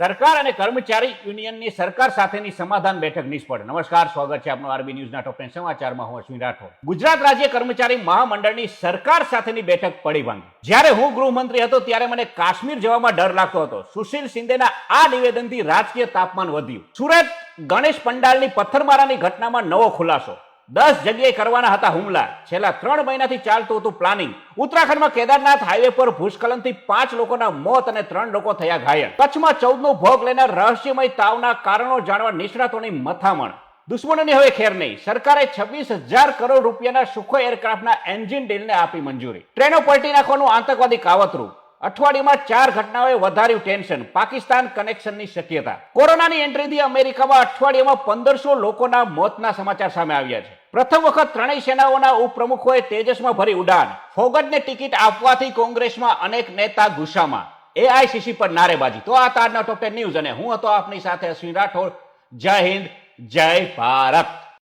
સરકાર અને કર્મચારી યુનિયનની સરકાર સાથેની સમાધાન બેઠક નિષ્ફળ. નમસ્કાર, સ્વાગત છે આપનું આરબી ન્યૂઝના ટોપ સમાચારમાં હું અશ્વિન રાઠોડ. ગુજરાત રાજ્ય કર્મચારી મહામંડળની સરકાર સાથેની બેઠક પડી ભાંગી જ્યારે હું ગૃહમંત્રી હતો ત્યારે મને કાશ્મીર જવામાં ડર લાગતો હતો. સુશીલ શિંદેના આ નિવેદનથી રાજકીય તાપમાન વધ્યું. સુરત ગણેશ પંડાલની પથ્થરમારાની ઘટનામાં નવો ખુલાસો. દસ જગ્યાએ કરવાના હતા હુમલા. છેલ્લા ત્રણ મહિનાથી ચાલતું હતું પ્લાનિંગ ઉત્તરાખંડમાં કેદારનાથ હાઈવે પર ભૂસ્ખલનથી પાંચ લોકોના મોત અને ત્રણ લોકો થયા ઘાયલ. કચ્છમાં ચૌદનો ભોગ લેનાર રહસ્યમય તાવના કારણો જાણવા નિષ્ણાતોની મથામણ. દુશ્મનોની હવે ખેર નહીં. સરકારે છવ્વીસ હજાર કરોડ રૂપિયાના સુખો એરક્રાફ્ટના એન્જિન ડીલને આપી મંજૂરી. ટ્રેનો પલટી નાખવાનું આતંકવાદી કાવતરું. અઠવાડિયામાં ચાર ઘટનાઓએ વધાર્યું ટેન્શન. પાકિસ્તાન કનેક્શનની શક્યતા. કોરોનાની એન્ટ્રીથી અમેરિકામાં અઠવાડિયામાં પંદરસો લોકોના મોતના સમાચાર સામે આવ્યા છે. પ્રથમ વખત ત્રણેય સેનાઓના ઉપપ્રમુખોએ તેજસમાં ભરી ઉડાન. ફોગટને ટિકિટ આપવાથી કોંગ્રેસમાં અનેક નેતા ગુસ્સામાં. એઆઈસીસી પર નારેબાજી. તો આ તારના ટોપ ટેન ન્યૂઝ અને હું હતો આપની સાથે અશ્વિન રાઠોડ. જય હિન્દ, જય ભારત.